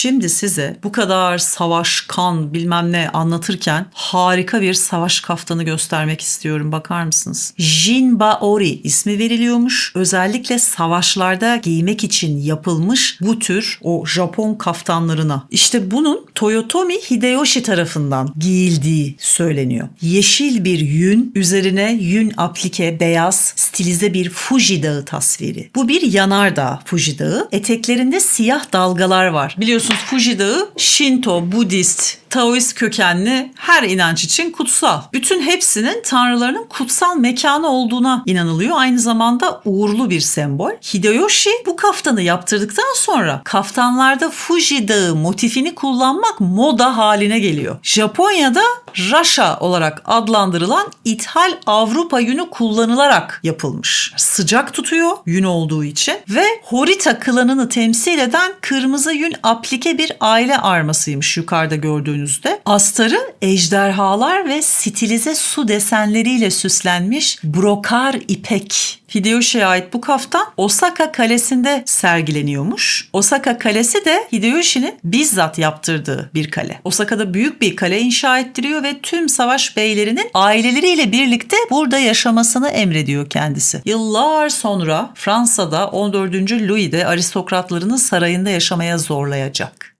Şimdi size bu kadar savaş, kan bilmem ne anlatırken harika bir savaş kaftanı göstermek istiyorum. Bakar mısınız? Jinbaori ismi veriliyormuş. Özellikle savaşlarda giymek için yapılmış bu tür o Japon kaftanlarına. İşte bunun Toyotomi Hideyoshi tarafından giyildiği söyleniyor. Yeşil bir yün, üzerine yün aplike beyaz stilize bir Fuji Dağı tasviri. Bu bir yanardağ Fuji Dağı. Eteklerinde siyah dalgalar var. Biliyorsunuz Fuji Dağı Shinto, Budist, Taoist kökenli her inanç için kutsal. Bütün hepsinin tanrılarının kutsal mekanı olduğuna inanılıyor. Aynı zamanda uğurlu bir sembol. Hideyoshi bu kaftanı yaptırdıktan sonra kaftanlarda Fuji Dağı motifini kullanmak moda haline geliyor. Japonya'da Rasha olarak adlandırılan ithal Avrupa yünü kullanılarak yapılmış. Sıcak tutuyor yün olduğu için ve Horita klanını temsil eden kırmızı yün aplike bir aile armasıymış yukarıda gördüğünüzde. Astarı ejderhalar ve stilize su desenleriyle süslenmiş brokar ipek. Hideyoshi'ye ait bu kaftan Osaka Kalesi'nde sergileniyormuş. Osaka Kalesi de Hideyoshi'nin bizzat yaptırdığı bir kale. Osaka'da büyük bir kale inşa ettiriyor ve tüm savaş beylerinin aileleriyle birlikte burada yaşamasını emrediyor kendisi. Yıllar sonra Fransa'da 14. Louis de aristokratlarını sarayında yaşamaya zorlayacak.